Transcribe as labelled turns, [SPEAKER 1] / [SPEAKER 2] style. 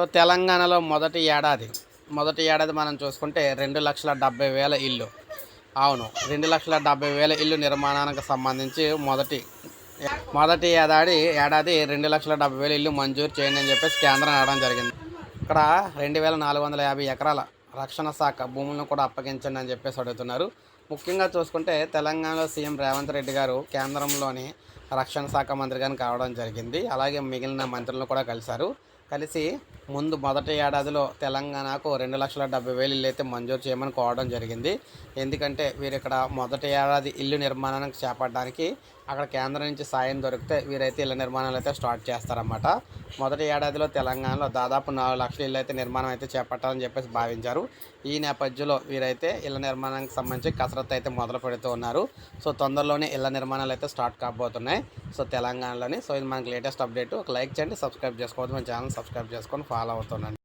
[SPEAKER 1] So తెలంగాణలో మొదటి ఏడాది మొదటి ఏడాది మనం చూసుకుంటే రెండు లక్షల డెబ్బై వేల ఇల్లు. అవును రెండు లక్షల డెబ్బై వేల ఇల్లు నిర్మాణానికి సంబంధించి మొదటి మొదటి ఏడాది ఏడాది రెండు లక్షల డెబ్బై వేల ఇల్లు మంజూరు చేయండి అని చెప్పేసి కేంద్రం రావడం జరిగింది. ఇక్కడ రెండు వేల నాలుగు వందల యాభై ఎకరాల రక్షణ శాఖ భూములను కూడా అప్పగించండి అని చెప్పేసి అడుగుతున్నారు. ముఖ్యంగా చూసుకుంటే తెలంగాణలో సీఎం రేవంత్ రెడ్డి గారు కేంద్రంలోని రక్షణ శాఖ మంత్రిగాని కావడం జరిగింది. అలాగే మిగిలిన మంత్రులను కూడా కలిశారు. కలిసి ముందు మొదటి ఏడాదిలో తెలంగాణకు రెండు లక్షల డెబ్బై వేలు ఇల్లు అయితే మంజూరు చేయమని కోవడం జరిగింది. ఎందుకంటే వీరు ఇక్కడ మొదటి ఏడాది ఇల్లు నిర్మాణానికి చేపట్టడానికి అక్కడ కేంద్రం నుంచి సాయం దొరికితే వీరైతే ఇళ్ళ నిర్మాణాలు అయితే స్టార్ట్ చేస్తారన్నమాట. మొదటి ఏడాదిలో తెలంగాణలో దాదాపు నాలుగు లక్షల ఇల్లు అయితే నిర్మాణం అయితే చేపట్టాలని చెప్పేసి భావించారు. ఈ నేపథ్యంలో వీరైతే ఇళ్ళ నిర్మాణానికి సంబంధించి కసరత్తు అయితే మొదలు పెడుతూ ఉన్నారు. సో తొందరలోనే ఇళ్ళ నిర్మాణాలు అయితే స్టార్ట్ కాబోతున్నాయి. సో తెలంగాణలోని సో ఇది మనకి లేటెస్ట్ అప్డేట్ ఒక లైక్ చేయండి సబ్స్క్రైబ్ చేసుకోవద్దు. మన ఛానల్ సబ్స్క్రైబ్ చేసుకొని ఫాలో అవుతుండండి.